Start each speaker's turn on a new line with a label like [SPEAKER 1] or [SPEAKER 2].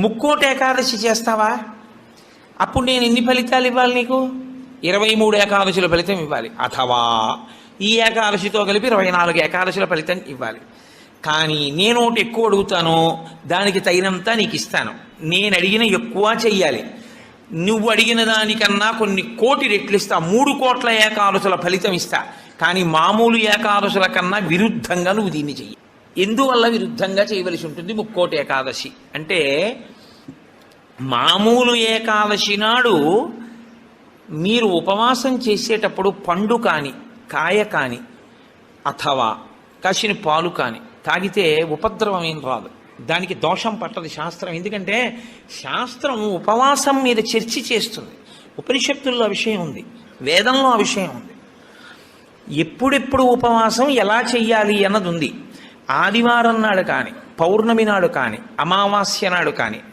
[SPEAKER 1] ముక్కోటి ఏకాదశి చేస్తావా? అప్పుడు నేను ఎన్ని ఫలితాలు ఇవ్వాలి నీకు? ఇరవై మూడు ఏకాదశుల ఫలితం ఇవ్వాలి. అథవా ఈ ఏకాదశితో కలిపి ఇరవై నాలుగు ఏకాదశుల ఫలితం ఇవ్వాలి. కానీ నేను ఒకటి ఎక్కువ అడుగుతాను దానికి తగినంత నీకు ఇస్తాను. నేను అడిగిన ఎక్కువ చెయ్యాలి. నువ్వు అడిగిన దానికన్నా కొన్ని కోటి రెట్లు ఇస్తా. మూడు కోట్ల ఏకాదశుల ఫలితం ఇస్తా. కానీ మామూలు ఏకాదశుల కన్నా విరుద్ధంగా నువ్వు దీన్ని చెయ్యి. ఎందువల్ల విరుద్ధంగా చేయవలసి ఉంటుంది ముక్కోటి ఏకాదశి. అంటే మామూలు ఏకాదశి నాడు మీరు ఉపవాసం చేసేటప్పుడు పండు కాని కాయ కాని అథవా కాసిన పాలు కాని తాగితే ఉపద్రవం ఏం రాదు. దానికి దోషం పట్టదు శాస్త్రం. ఎందుకంటే శాస్త్రం ఉపవాసం మీద చర్చ చేస్తుంది. ఉపనిషత్తుల్లో విషయం ఉంది. వేదంలో ఆ విషయం ఉంది. ఎప్పుడెప్పుడు ఉపవాసం ఎలా చెయ్యాలి అన్నది ఉంది. ఆదివారం నాడు కానీ పౌర్ణమి నాడు కానీ అమావాస్య నాడు కానీ